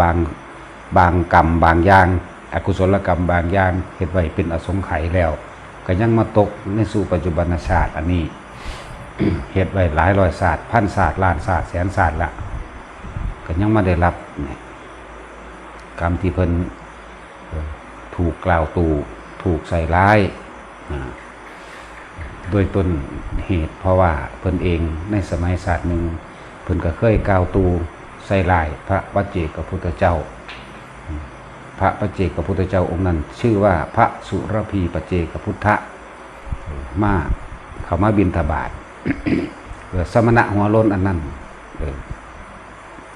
บางบางกรรมบางอย่างอกุศลกรรมบางอย่างเฮ็ดไว้เป็นอสงไขยแล้ว ก็ยังมาตกในสู่ปัจจุบันชาติอันนี้เฮ็ดไว้หลายร้อยศาสตร์พันศาสตร์ล้านศาสตร์แสนศาสตร์ละก็ยังมาได้รับกรรมที่เพิ่นถูกกล่าวตูถูกใส่ร้ายโดยต้นเหตุเพราะว่าเพิ่นเองในสมัยศาสตร์หนึ่งเพิ่นก็เคยกล่าวตูใส่ร้าย พระวัจเจกพุทธเจ้า พระปัจเจกพุทธเจ้าองค์นั้น ชื่อว่าพระสุรพีปัจเจกพุทธะมาเขามาบินทบาทเพื่อสมณะหัวล้นอันนั้นเออ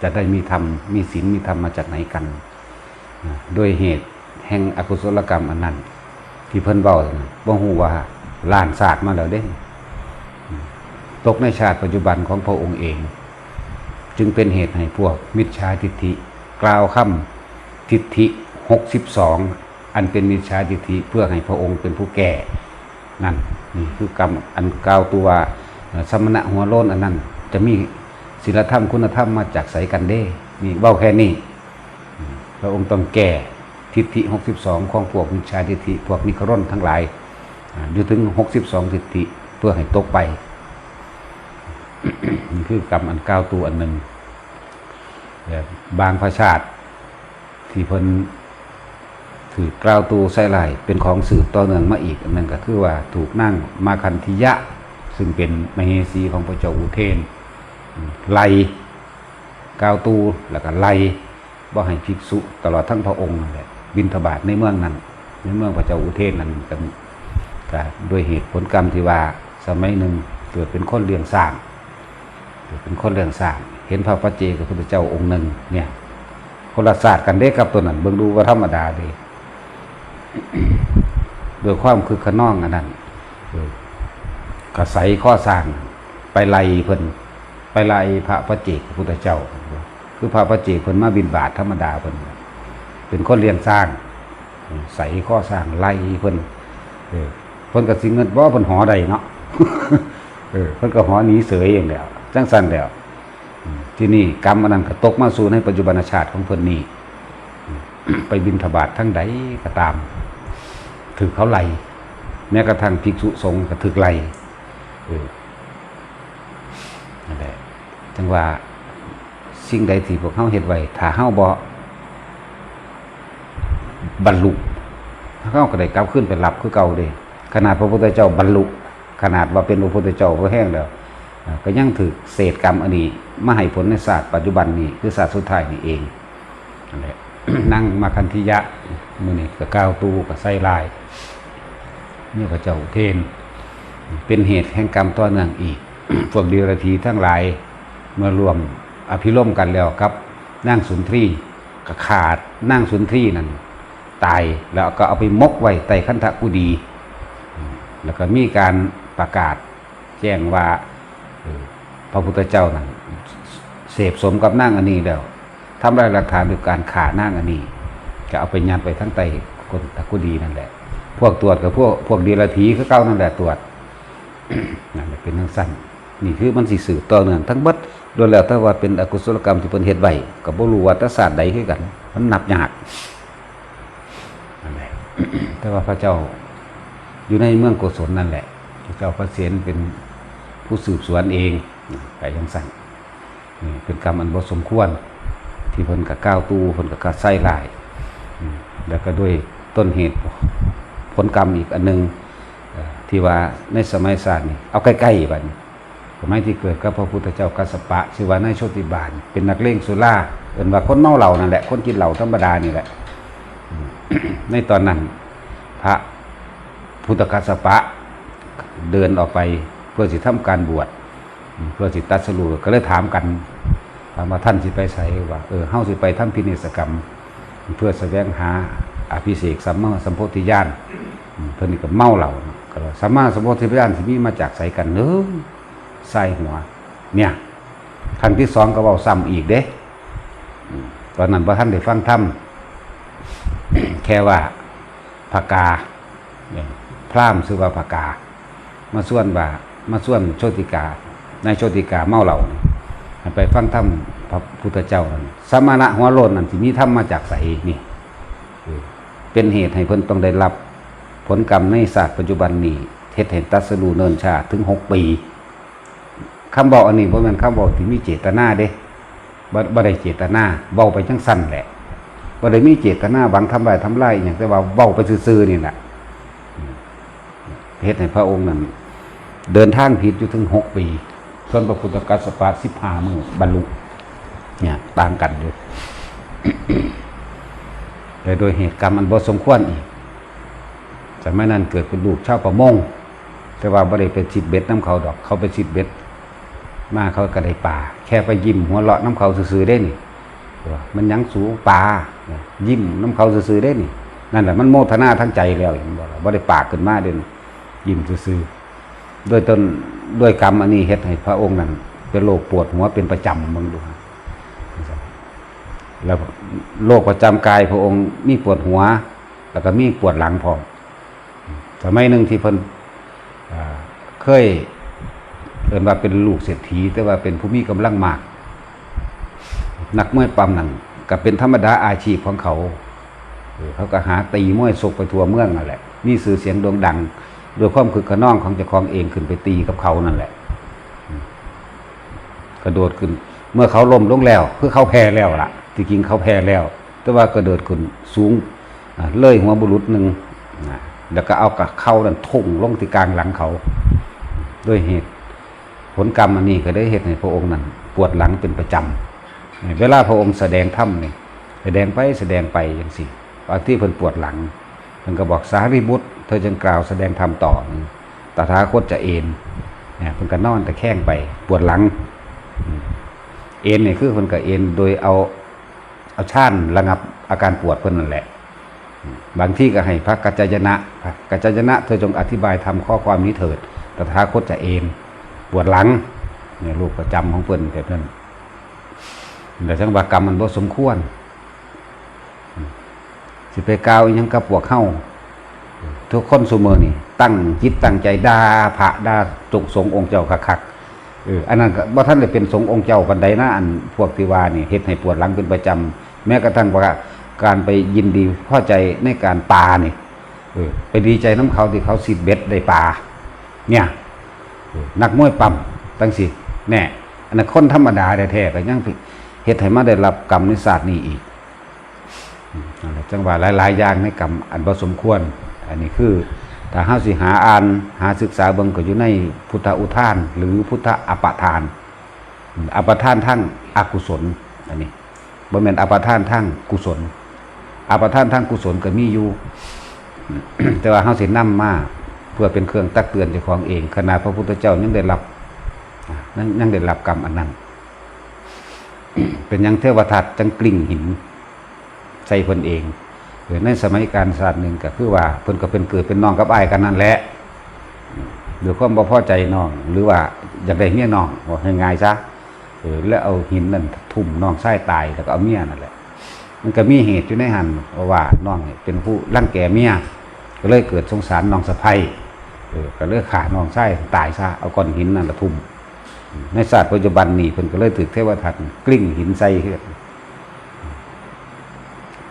จะได้มีธรรมมีศีลมีธรรมมาจากไหนกันด้วยเหตุแห่งอกุศลกรรมอันนั้น ที่เพิ่นเบาบ่ฮู้ว่าล้านศาสตร์มาแล้วเด้ ตกในชาติปัจจุบันของพระองค์เอง จึงเป็นเหตุให้พวกมิจฉาทิฏฐิ กล่าวคำทิฏฐิ 62 อันเป็นมิจฉาทิฏฐิเพื่อให้พระองค์เป็นผู้แก่นั่นนี่คือกรรมอันกล่าวตัวสมณะหัวโล้นอันนั้น จะมีศีลธรรมคุณธรรมมาจากไสกันเด้ นี่เบ้าแค่นี้พระองค์ต้องแก่ทิฏฐิ 62 ของพวกมิจฉาทิฏฐิพวกนิครนทั้งหลายอยู่ถึง 62 ทิฏฐิเพื่อให้ตกไป คือกรรมอันก้าวตัวอันหนึ่งแต่บางพระชาติที่เพิ่นถือกล่าวตูใส่ไหลเป็นของสืบต่อเนื่องมาอีกอันนั้นก็คือว่าถูกนั่งมาคันธิยะ ซึ่งเป็นมเหสีของพระเจ้าอุเทน ไลกล่าวตูแล้วก็ไลบ่ให้ภิกษุตลอดทั้งพระองค์นั่นแหละบินทบาทในเมืองนั้น ในเมืองพระเจ้าอุเทนนั้นกันด้วยเหตุผลกรรมที่ว่าสมัยหนึ่งเกิดเป็นคนเลี้ยงสร้าง เป็นคนเรื่องสร้างเห็นพระปัจเจกับพระเจ้าองค์หนึ่งเนี่ยคนละศาสตร์กันเด้กับตัวนั้นเบิ่งดูว่าธรรมดาด้โดยความคือขน้องอันนั้นเออกระใสข้อสร้างไปไล่เพิ่นไปไล่พระปัจเจกพระพุทธเจ้า คือพระปัจเจกเพิ่นมาบินบาตธรรมดาเพิ่นเป็นคนเลี้ยงสร้าง ใส่ข้อสร้างไล่เพิ่นเพิ่นก็สิเงินบ่เพิ่นหอใดเนาะเพิ่นก็หอหนีเสยอย่างเดียว จังซั่นแล้วที่นี่กรรมอันนั้นก็ตกมาสู่ในปัจจุบันชาติของเพิ่นนี่ไปบินทบาททั้งใดก็ตาม ถือเขาไล่แม้กระทั่งภิกษุสงฆ์ก็ถือไล่นั่นแหละจังว่าสิ่งใดที่พวกเฮาเฮ็ดไว้ถ้าเฮาบ่บรรลุเฮาก็ได้กลับขึ้นไปรับคือเก่าเด้ขนาดพระพุทธเจ้าบรรลุ ขนาดว่าเป็นพระพุทธเจ้าพระแห้งแล้ว ก็ยังถือเศษกรรมอันนี้มาให้ผลในศาสตร์ปัจจุบันนี้คือศาสตร์สุดท้ายนี่เองนั่นแหละนั่งมาคันธิยะมือนี่ก็ก้าวตูกับไส้ลายนี่พระเจ้าเทน เป็นเหตุแห่งกรรมต่อเนื่องอีกพวกเดียรถีทั้งหลายเมื่อรวมอภิรมกันแล้วครับ นั่งสุนทรีก็ขาดนั่งสุนทรีนั่นตายแล้วก็เอาไปมกไว้ใต้คันธกุดี แล้วก็มีการประกาศแจ้งว่า พระพุทธเจ้านั้นเสพสมกับนั่งอันนี้แล้วทำลายหลักฐานด้วยการขานั่งอันนี้ก็เอาไปยัดไปทั้งไตคนตะกุดีนั่นแหละ พวกตรวจกับพวกพวกดีละทีคือเก้านั่นแหละตรวจนั่นเป็นทั้งสั้นนี่คือมันสิสืบต่อเนื่องทั้งบัดโดยแล้วถ้าว่าเป็นอกุศลกรรมที่เพิ่นเฮ็ดไว้ก็บ่รู้ว่าแตศาสตร์ใดคือกัน มันนับยากแต่ว่าพระเจ้าอยู่ในเมืองโกศลนั่นแหละ พระเจ้าพระเศียรเป็น ผู้สืบสวนเองไปยังสั่งนี่เป็นกรรมอันบ่สมควร ที่เพิ่นกับก้าวตู้เพิ่นกับกาไส้ลาย แล้วก็ด้วยต้นเหตุผลกรรมอีกอันหนึงเอ่อที่ว่าในสมัยศาสตร์นี่เอาใกล้ๆบัดนี้สมัยที่เกิดกับพระพุทธเจ้ากัสปะชื่อว่านายโชติบาล เป็นนักเลงสุราเอิ้นว่าคนเมาเหล้านั่นแหละคนกินเหล้าธรรมดานี่แหละ ในตอนนั้น พระพุทธกัสปะเดินออกไป เพื่อสิทำการบวชเพื่อสิตัดสรุก็เลยถามกันถามว่าท่านสิไปใส่ว่าเออเฮาสิไปทำพินิสกรรม เพื่อแสวงหาอภิเษกสัมมาสัมโพธิญาณเพิ่นนี่ก็เมาเหล้าก็สัมมาสัมโพธิญาณสิมีมาจากไสกันเด้อใส่หัว เนี่ยครั้งที่สองก็เว้าซ้ำอีกเด้อตอนนั้นบ่ท่านได้ฟังธรรมแค่ว่าภากาเนี่ยพรามซื้อว่าภากา มาส่วนว่า มาส่วนโชติกา ในโชติกาเมาเหล่าไปฟังถ้ำภระพุทธเจ้านั่นสมณะหัวโลนนั่นที่มีธรรมมาจากไสนี่เป็นเหตุให้เพิ่นต้องได้รับ ผลกรรมในศาสตร์ปัจจุบันนี้เฮ็ดให้ตัดสรู้เนินชาถึงหกปีคำบอกอันนี้บ่แม่นคำบอกที่มีเจตนาเด้บ่บได้เจตนาเว้าไปจังสั้นแหละบ่ได้มีเจตนาหวังทำลายทำลายอย่างแต่ว่าเว้าไปซื่อๆนี่แหละเฮ็ดให้พระองค์นั้น เดินทางผิดอยู่ถึงหกปีส่วนพระพุทธกัสสปะสิบห้ามือบรรลุเนี่ยต่างกันอยู่แต่โดยเหตุกรรมอันบ่สมควรอีกสมัยนั้นเกิดเป็นลูกชาวประมง แต่ว่าบ่ได้ไปชิดเบ็ดน้ำเขาดอก เขาไปชิดเบ็ด มาเขาก็ไดป่า แค่ไปยิ้มหัวเราะน้ำเขาซื่อๆได้นี่มันยังสูปลายิ้มน้ำเขาซื่อๆได้นี่ นั่นแหละมันโมทนาทั้งใจแล้วบ่ล่ะบ่ได้ปากขึ้นมาเด่นยิ้มซื่อๆ โดยต้นด้วยกรรมอันนี้เฮ็ดให้พระองค์นั้นเป็นโรคปวดหัวเป็นประจำมึงดูแล้วโรคประจำกายพระองค์มีปวดหัว แล้วก็มีปวดหลังพร้อมสมัยหนึ่งที่เพิ่นเคยเอินว่าเป็นลูกเศรษฐี แต่ว่าเป็นผู้มีกำลังมาก นักมวยปั๊มนั่นก็เป็นธรรมดาอาชีพของเขาเออเขาก็หาตีมวยศกไปทั่วเมืองนั่นแหละ มีสื่อเสียงโด่งดัง โดยความคือขนองของเจ้าของเองขึ้นไปตีกับเขานั่นแหละ กระโดดขึ้น เมื่อเขาล้มลงแล้วคือเขาแพ้แล้วล่ะที่จริงเขาแพ้แล้ว แต่ว่ากระโดดขึ้นสูงเลยหัวบุรุษหนึ่งแล้วก็เอากับเขาดันทุ่งลงที่กลางหลังเขา ด้วยเหตุ ผลกรรมอันนี้ก็ได้เหตุในพระองค์นั้นปวดหลังเป็นประจำเวลาพระองค์แสดงธรรมนี่ยแสดงไปแสดงไปอย่างสิบางที่เพิ่นปวดหลัง เพิ่นก็บอกสารีบุตร เธอจึงกล่าวแสดงธรรมต่อตถาคตจะเอ็นเนี่ยเพิ่นก็นอนแต่แข้งไปปวดหลัง เอ็นเนี่ยคือเพิ่นก็เอ็นโดยเอาเอาช่านระงับอาการปวดเพิ่นนั่นแหละ บางที่ก็ให้พระกัจจายนะพระกัจจายนะ เธอจงอธิบายทำข้อความนี้เถิดตถาคตจะเอ็นปวดหลังเนี่ยลูกประจำของเพิ่นแบบนั้นแต่จังวากรรมมันบ่สมควร สิไปกาวยังกับพวกเข้าทุกคนสุเมอนี่ ตั้งจิตตั้งใจดาพระดาจุกสงองค์เจ้าคักๆเอออันนั้นก็บ่ท่านได้เป็นสงองค์เจ้ากันใดนะอันพวกที่ว่านี่เฮ็ดให้ปวดหลังเป็นประจำแม้กระทั่งว่าการไปยินดีพอใจในการปานี่เออไปดีใจน้ำเขาที่เขาสิบเบ็ดได้ปลาเนี่ยนักมวยปั๊มตั้งสิแน่อันนั้นคนธรรมดาแท้ๆก็ยังเฮ็ดให้มาได้รับกรรมนิสัตนี้อีก จังหวะหลายๆอย่างในกรรมอันบ่สมควร อันนี้คือถ้าเฮาสิหาอ่านหาศึกษาเบิ่งก็อยู่ในพุทธอุทาน หรือพุทธอปทาน อปทานทั้งอกุศลอันนี้บ่แม่นอปทานทั้งกุศลอปทานทั้งกุศลก็มีอยู่ แต่ว่าเฮาสินำมาเพื่อเป็นเครื่องตักเตือนเจ้าของเองขนาดพระพุทธเจ้ายังได้รับอ่ายังได้รับกรรมอันนั้น เป็นยังเทวทัตจังกลิ่งหิน ใส่เพิ่นเองหรือในสมัยการศาสตร์หนึ่งก็คือว่าเพิ่นก็เป็นเกิดเป็นน้องกับอ้ายกันนั่นแหละหรือความบ่พอใจน้อง หรือว่าอยากได้เมียน้องบอกให้ง่ายๆซะเออแล้วเอาหินนั่นทุ่มน้องชายตายแล้วก็เอาเมียนั่นแหละ มันก็มีเหตุอยู่ในหันเพราะว่าน้องนี่เป็นผู้รังแก่เมียก็เลยเกิดสงสารน้องสะใภ้เออก็เลยขาน้องชายตายซะเอาก้อนหินนั่นละทุ่มในศาสตร์ปัจจุบันนี่เพิ่นก็เลยถึกเทวทัตกลิ้งหินใส่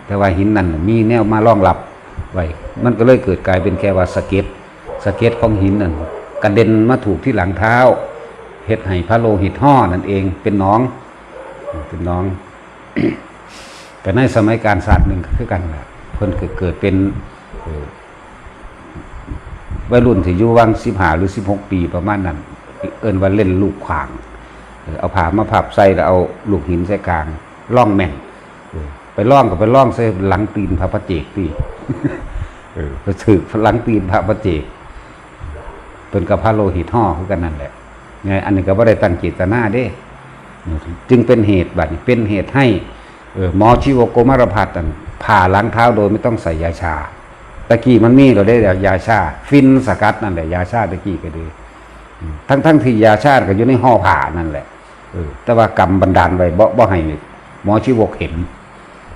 แต่ว่าหินนั่นมีแนวมารองรับไว้มันก็เลยเกิดกลายเป็นแค่ว่าสเก็ดสเก็ดของหินนั่นกระเด็นมาถูกที่หลังเท้าเฮ็ดให้พระโลหิตห่อนั่นเองเป็นน้อง เป็นน้องแต่ในสมัยการศาสตร์หนึ่งคือกันแหละเพิ่นก็เกิดเป็นวัยรุ่นที่อยู่วังสิบห้าหรือสิบหกปีประมาณนั้น เอิ้นว่าเล่นลูกขวาง เอาผ้ามาพับใส่แล้วเอาลูกหินใส่กลางล่องแม่น ไปล่องก็ไปล่องใส่หลังตีนพระประเจกพี่เออไปถือหลังตีนพระประเจกเป็นกับพระโลหิตห่อคือกันนั่นแหละไงอันนี้ก็บ่ได้ตั้งเจตนาเด้ จึงเป็นเหตุบัดนี้เป็นเหตุให้เอหมอชีวโกมารพัฒน์นั่นผ่าล้างเท้าโดยไม่ต้องใส่ยาชาตะกี้มันมีเราได้ยาชา ฟินสกัดนั่นแหละยาชาตะกี้ก็ดีทั้งทั้งที่ยาชาก็อยู่ในห่อผ่านั่นแหละเออแต่ว่ากรรมบันดาลไว้บ่บ่ให้หมอชีวกเห็น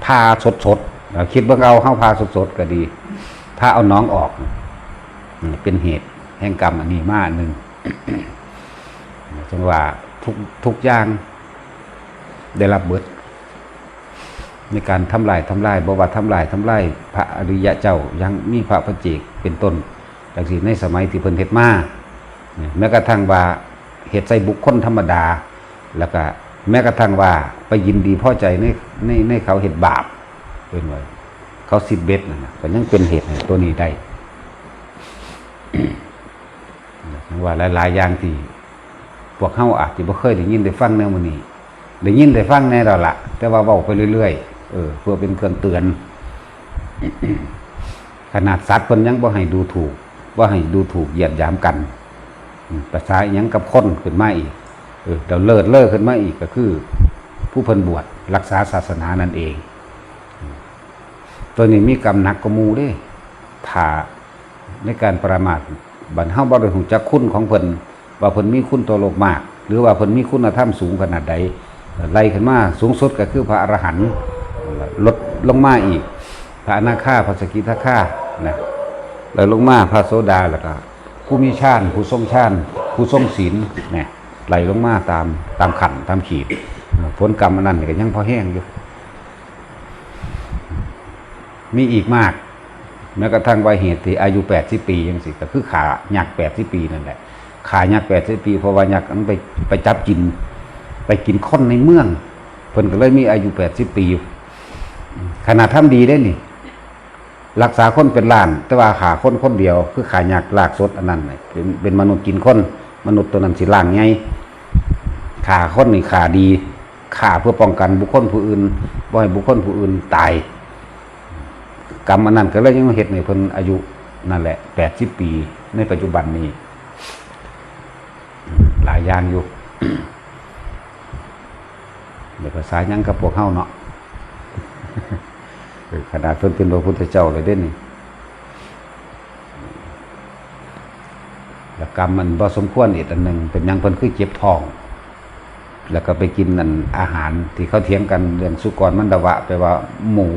พาสดสดๆเราคิดว่าเอาเข้าพาสดสดๆก็ดี ถ้าเอาน้องออกเป็นเหตุแห่งกรรมอันนี้มากหนึ่งจังว่าทุกทุกอย่างได้รับเบิด ในการทำลายทำลายบว่าทำลายทำลายพระอริยะเจ้ายังมีพระพระเจกเป็นต้นดังที่ในสมัยที่เพิ่นเฮ็ดมาแม้กระทั่งว่าเฮ็ดใส่บุคคลธรรมดา แล้วก็ แม้กระทั่งว่า ไปยินดีพอใจในในในเขาเฮ็ดบาปเป็นไว้เขาสิบเบ็ดนั่นะก็ยังเป็นเหตุตัวนี้ได้ว่าหลายๆอย่างที่พวกเฮาอาจจะบ่เคยได้ยินได้ฟังแนวมื้อนี้ได้ยินได้ฟังแน่แล้วล่ะแต่ว่าเว้าไปเรื่อยๆเออเพื่อเป็นเครื่องเตือน ขนาดสัตว์เพิ่นยังบ่ให้ดูถูกบ่ให้ดูถูกเหยียดหยามกันประสาอิหยังกับคนขึ้นมาอีก เออเดี๋ยวเลิศเลิศขึ้นมาอีกก็คือ ผู้เพิ่นบวชรักษาศาสนานั่นเอง ตัวนี้มีกรรมหนักกมู่เด้ถ้าในการประมาทบัดเฮาบ่ได้ฮู้จักคุณของเพิ่นว่าเพิ่นมีคุณต่อโลกมาก หรือว่าเพิ่นมีคุณธรรมสูงขนาดใดไล่ขึ้นมาสูงสุดก็คือพระอรหันต์ลดลงมาอีก พระอนาคาพระสกิทาคานะแล้วลงมาพระโสดาแล้วก็ผู้มีชาติผู้ทรงชาติผู้ทรงศีลเนี่ย ไหลลงมาตามตามขันตามขีดผลกรรมอันนั้นก็ยังพอแห้งอยู่ มีอีกมากแม้กระทั่งวัยเหตุที่อายุแปดสิบปียังสิก็คือขาหยักแปดสิบปีนั่นแหละขายักแปดสิบปีเพราะว่ายักมันไปไปจับกิน ไปกินคนในเมืองเพิ่นก็เลยมีอายุแปดสิบปีอยู่ขนาดทำดีได้นี่ รักษาคนเป็นล้าน แต่ว่าขาคนคนเดียว คือขายักลากสดอันนั้นเป็นเป็นมนุษย์กินคนมนุษย์ตัวนั้นสิล่างไง ขาคนนี่ขาดีขาเพื่อป้องกันบุคคลผู้อื่นบ่ให้บุคคลผู้อื่นตาย กรรมอันนั้นก็เลยยังเห็ดในเพิ่นอายุนั่นแหละแปดสิบปี ในปัจจุบันนี้ หลายอย่างอยู่เดี๋ยวภาษายังกับพวกเฮาเนาะขนาดเพิ่นเป็นพระพุทธเจ้าเลยเด้นี่แล้วกรรมมันบ่สมควรอีกอันหนึ่งเป็นยังเพิ่นคือเจ็บท้อง แล้วก็ไปกินนั่นอาหารที่เขาเถียงกันเรื่องสุกรมันดวะแปว่าหมู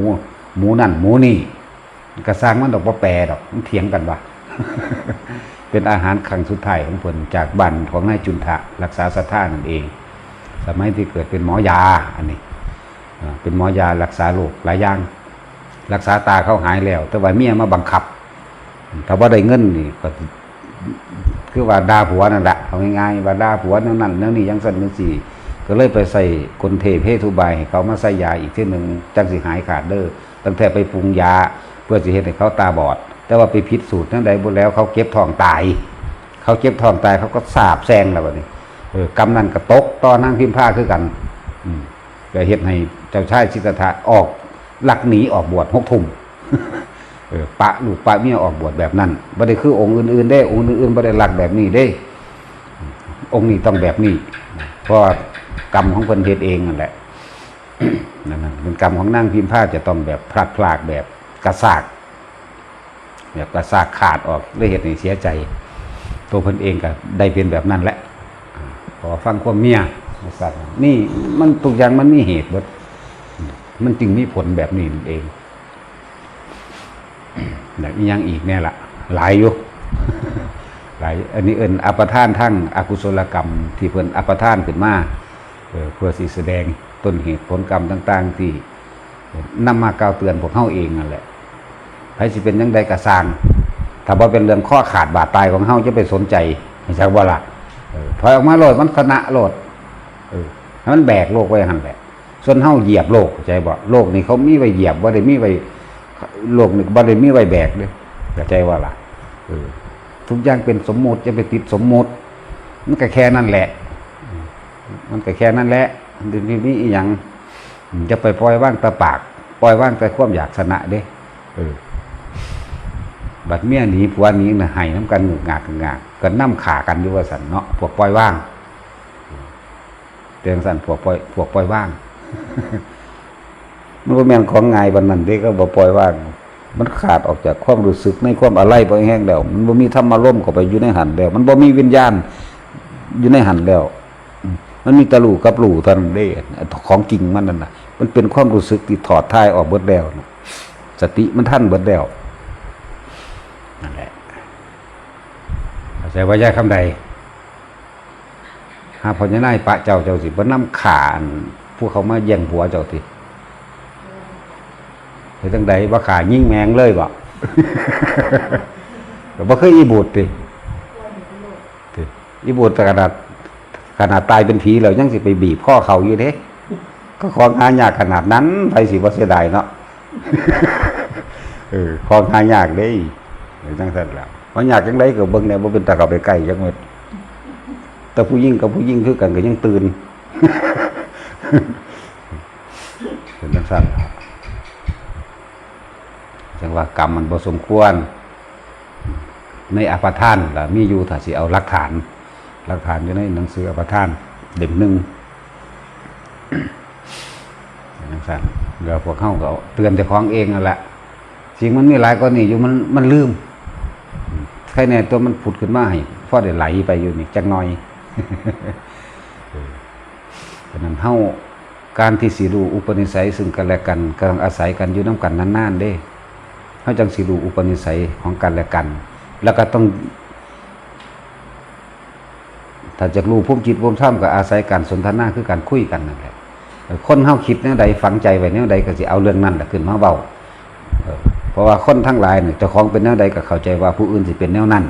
หมูนั่นหมูนี่กระสร้างมันดอกบ่แปรดอกมันเถียงกันว่าเป็นอาหารครั้งสุดท้ายของเพิ่นจากบ้นของนายจุนทะรักษาสัทธานั่นเอง สมัยที่เกิดเป็นหมอยาอันนี้เป็นหมอยารักษาโรคหลายอย่างรักษาตาเขาหายแล้ว แต่ว่าเมียมาบังคับ ถ้าว่าได้เงินนี่ก็คือว่าด่าผัวนั่นแหละเอาง่ายๆว่าด่าผัวนั่นนั่นนี่ยังสั่นยังสี่ ก็เลยไปใส่คนเทเพทุบายให้เขามาใส่ยาอีกที่หนึ่งจังสิหายขาดเด้อตั้งแต่ไปปรุงยาเพื่อสิเห็นให้เขาตาบอด แต่ว่าไปพิษสูตรนั่นใดบุแล้วเขาเก็บทองตาย เขาเก็บทองตายเขาก็สาบแซงแล้วบัดนี้เออกำนันกระตกต่อนั่งพิมพ์ผ้าคือกันอืมก็เฮ็ดให้เจ้าชายสิตถะออกหลักหนีออกบวชหกทุ่มเออปะลูกปะเมียออกบวชแบบนั้นบ่ได้คือองค์อื่นๆได้ องค์อื่นๆบ่ได้หลักแบบนี้ได้ องค์นี้ต้องแบบนี้เพราะ กรรมของเพิ่นเฮ็ดเองนั่นแหละนั่นน่ะเป็นกรรมของนางพิมพ์ผ้าจะต้องแบบพลาดพลากแบบกระซากแบบกระซากขาดออกเลยเฮ็ดให้เสียใจ ตัวเพิ่นเองก็ได้เป็นแบบนั้นแหละพอฟังความเมียนี่มันทุกอย่างมันมีเหตุบิดมันจึงมีผลแบบนี้นเองแล้วอีกอยังอีกเนี่ยละหลายอยู่หลายอันนี้เอินอัปทานทั้งอกุศลกรรม ที่เพิ่นอัปทานขึ้นมา เพื่อสิแสดงต้นเหตุผลกรรมต่าง ๆ ที่นำมากล่าวเตือนพวกเฮาเองนั่นแหละใครสิเป็นยังใดกระสางถ้าบ่เป็นเรื่องข้อขาดบาดตายของเฮาจะไปสนใจให้จักว่าล่ะเออถอยออกมาโลดมันชนะโลดเออให้มันแบกโลกไว้หันแหละ ส่วนเฮาเหยียบโลกใจบ่โลกนี่เขามีไว้เหยียบบ่าได้มีไว้โลกนี่บ่ได้มีไว้แบกเลยใจว่าล่ะทุกอย่างเป็นสมมติจะไปติดสมมติมันก็แค่นั้นแหละ มันก็แค่นั้นแหละดี๋ยวนี้อีหยังจะไปปล่อยว่างแตะปาก ปล่อยว่างแต่ความอยากชนะเด้เออบัดเมียหนีผัวหนีนะให้น้ำกันงึกงากงึกงากก็น้ำขากันอยู่ว่าสันเนาะพวกปล่อยว่างเตียงสันพวกปล่อยพวกปล่อยว่างมันก็แม่นของง่ายบันนั้นเด้ก็บ่ปล่อยว่าง มันขาดออกจากความรู้สึกในความอะไรบ่แห้งแล้ว มันบ่มีธรรมารมณ์เข้าไปอยู่ในหันแล้ว มันบ่มีวิญญาณอยู่ในหันแล้วอื มันมีตะลูกับหลูเท่านั้นเด้ของจริงมันนั่นนะมันเป็นความรู้สึกที่ถอดท้ายออกเบิดแล้วนะสติมันท่านเบิดแล้วนั่นแหละเข้าใจว่าย่าคำใดหาพญานายปะเจ้าเจ้าสิบ่นำขานผู้เขามาแย่งผัวเจ้าติเฮ็ดจังใดบ่ขายิ่งแมงเลยบ่ก็บ่เคยอีบูดติอีบูดแต่ขนาด ขนาดตายเป็นผีแล้วยังสิไปบีบข้อเขาอยู่เด้ก็ของหายากขนาดนั้นไผสิบ่เสียดายเนาะเออของหายากเด้เออจังซั่นแล้วมันยากจังไดก็เบิ่งแนวบ่เป็นตาเข้าไปใกล้จักเม็ดแต่ผู้หญิงกับผู้หญิงคือกันก็ยังตื่นเป็นจังซั่นจังว่ากรรมมันบ่สมควร ในอภทานล่ะมีอยู่ถ้าสิเอาหลักฐาน หลักฐานอยู่ในหนังสืออภทานเล่มหนึงจังซั่นเดี๋ยวพวกเขาก็เตือนเจ้าของเองนั่นแหละสิ่งมันมีหลายกว่านี้อยู่มันมันลืมใครแน่ตัวมันผุดขึ้นมาให้พอได้ไหลไปอยู่นี่จักหน่อยเพราะนั้นเฮาการที่สิรูอุปนิสัย ซึ่งกันและกันกำลังอาศัยกันอยู่น้กันนานๆเด้เฮาจังสิรูอุปนิสัยของกันและกัน แล้วก็ต้อง ถ้าจะรู้ภูมิจิตภูมิธรรมก็อาศัยการสนทนาคือการคุยกันนั่นแหละคนเฮาคิดแนวใดฝังใจไว้แนวใดก็สิเอาเรื่องนั้นแหละขึ้นมาเบาเพราะว่าคนทั้งหลายเนี่ยเจ้าของเป็นแนวใดก็เข้าใจว่าผู้อื่นสิเป็นแนวนั้น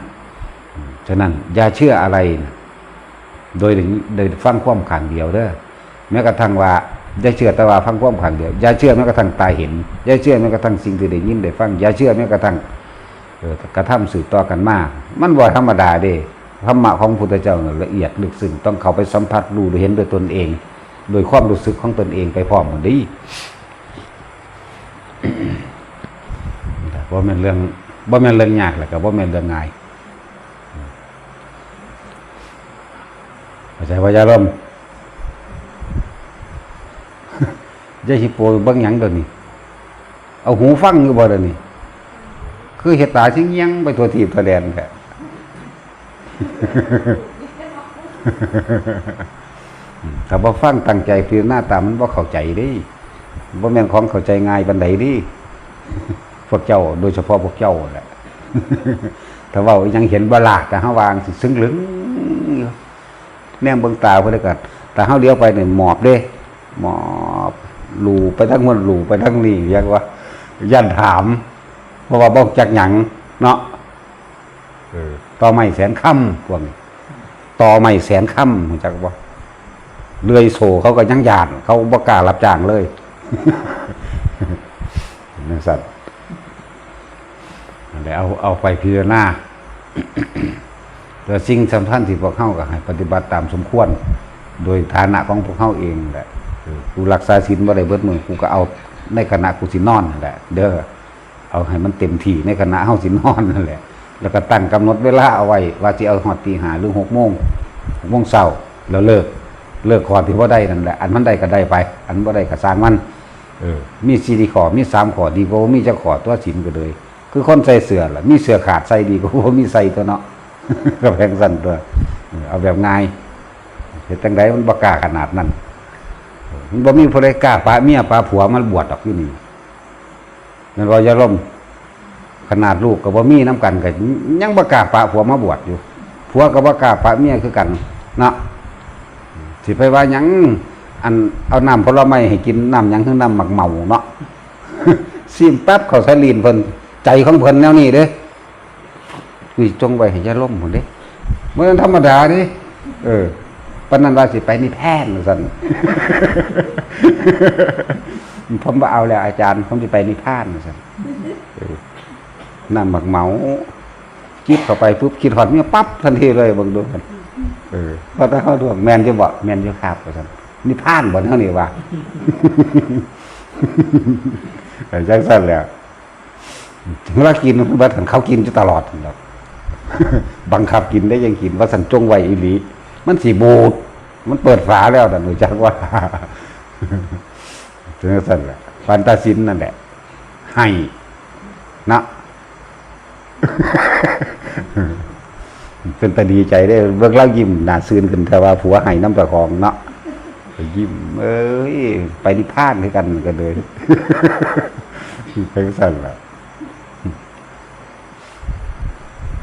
ฉะนั้นอย่าเชื่ออะไรนะโดยโดยฟังความขังเดียวเด้อแม้กระทั่งว่าอย่าเชื่อแต่ว่าฟังความขังเดียวอย่าเชื่อแม้กระทั่งตาเห็นอย่าเชื่อแม้กระทั่งสิ่งที่ได้ยินได้ฟังอย่าเชื่อแม้กระทั่งกระทำสืบต่อกันมาก มันบ่ธรรมดาเด้ ธรรมะของพุทธเจ้าละเอียดลึกซึ้งต้องเข้าไปสัมผัสรู้หรือเห็นด้วยตนเอง โดยความรู้สึกของตนเองไปพร้อมกันดีบ่แม่นเรื่องบ่แม่นเรื่องยากแหละก็บ่แม่นเรื่องง่ายเข้าใจว่าอย่มอย่าสิโปรยบิ่งหยังเดี๋ยวนี้ เอาหูฟังอยู่บ่เดี๋ยวนี้คือเฮ็ดตาสิเงียงไปทัวทีบทัวแดนแท้ ถ้าบ่ฟังตั้งใจพิจารณาตามมันบ่เข้าใจดิบ่แม่นของเข้าใจง่ายปานใดดิพวกเจ้า โดยเฉพาะพวกเจ้าแหละถ้าว้าอีหยังเห็นบลากแต่เฮาวางซึ้งหลึงอยู่แนมเบิ่งตาเพิ่นแล้วก็แต่เฮาเลี้ยวไปเนี่ยหมอบเด้หมอบหลูไปทั้งมันหลูไปทั้งนี้เรียกว่าย่านถาม เพราะว่าบ่จักหยังเนาะ ต่อไม้แสนค่ำพวกนี้ต่อไม้แสนค่ำรู้จักบ่เลื่อยโซเขาก็ยังหยาดเขาบ่กล้ารับจ้างเลยนักสัตว์นั่นแหละเอาเอาไปพิจารณาแต่สิ่งสำคัญที่พวกเขาก็ให้ปฏิบัติตามสมควร โดยฐานะของพวกเขาเองแหละกูรักษาศีลบ่ได้เบิดมือกูก็เอาในขณะกูสินอนนั่นแหละ เด้อเอาให้มันเต็มที่ในขณะเฮาสินอนนั่นแหละ แล้วก็ตั้งกำหนดเวลาเอาไว้ว่าสิเอาฮอดตีหาหรือ6โมง6โมงเช้าแล้วเลิกเลิกขอที่ว่าได้นั่นแหละอันมันได้ก็ได้ไป อันว่าได้ก็สร้างมันเออมีสี่ขอมีสามขอดีกว่ามีเจ้าขอตัวสินก็เลย คือคนใส่เสื้อล่ะมีเสื้อขาดใส่ดีกว่ามีใส่ตัวเนาะก็แพงสั้นตัวเอาแบบง่ายเห็นตั้งใดมันบกาขนาดนั้นมันบ่มีผู้ใดกาปาเมียปาผัวมันบวชดอกอยู่นี่นั่นว่าจะล่ม ขนาดลูกกับบ่มีน้ำกันก็ยังบ่กล้าปาผัวมาบวชอยู่ผัวกับบ่กล้าปาเมียคือกันเนาะสิไปว่ายังอันเอาน้ำผลไม้ให้กินน้ำยังคือน้ำหมักเมาเนาะซิมแป๊บเขาใส่ลีนเพิ่นใจของเพิ่นแนวนี้เด้คุยจงไว้ให้ยาล่มพุ่นเด้เมันธรรมดาด้เออปนันว่าสิไปนี่แพทย์ซั่นผมบ่เอาแล้วอาจารย์ ผมสิไปนิพพานซั่นเออ น้ำหมักเมาคิดเข้าไปปุ๊บคิดฮอดเมียปั๊บทันทีเลยบิ่งดูกันเออพราะถ้าเขาดวงแมนจะบอกแมนจะครับว่าซั่นนี่พลานบ่เท่านี้ว่าแต่จังซั่นแล้วเวลากินว่าสันเขากินจะตลอดนั่นดอกบังคับกินได้ยังกินว่าสันจงไวอีหลีมันสีบูดมันเปิดฝาแล้วแต่หนูจักว่าถึงสั่นแหละฟันตาซินนั่นแหละ ให้นะ เป็นตาดีใจได้เบิ่งเล่ายิ้มหน้าซื่นขึ้นแต่ว่าผัวให้น้ำตาของเนาะยิ้ม เอ้ย ไปนิพพานด้วยกันกันเลยเป็นสั่นหละ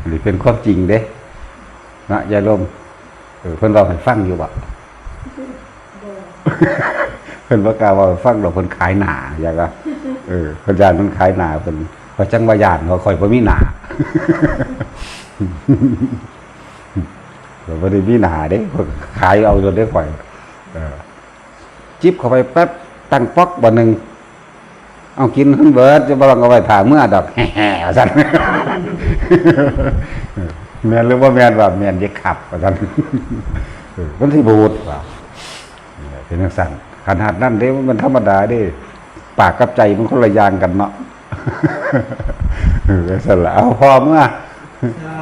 หรือเป็นความจริงเด้นะยายลมเออเพิ่นเราให้ฟังอยู่บ่เพิ่นบ่กาเว่าฟังดอกเพิ่นขายหนาอย่างก็เออเพิ่นยานเพิ่นขายหนาเพิ่นพราะจังว่ายานเขาคอยบ่มีหนา เราบ่ได้มีหนาเด้ขายเอาจนได้ข่อยจิบเข้าไปแป๊บตั้งป๊อกบ่หนึงเอากินทั้งเบิร์ดจะบองเอาไว้ถ่าเมื่อดอกแฮ่ๆว่าซั่นแมนหรือว่าแมนว่าแมนเด็กขับว่าซั่นเออมันสิบูดว่าเป็นจังซั่นขนาดนั้นเด้มันธรรมดาเด้ ปากกับใจมันคนละอย่างกันเนาะ เออซั่นล่ะเอาพอมื่อสา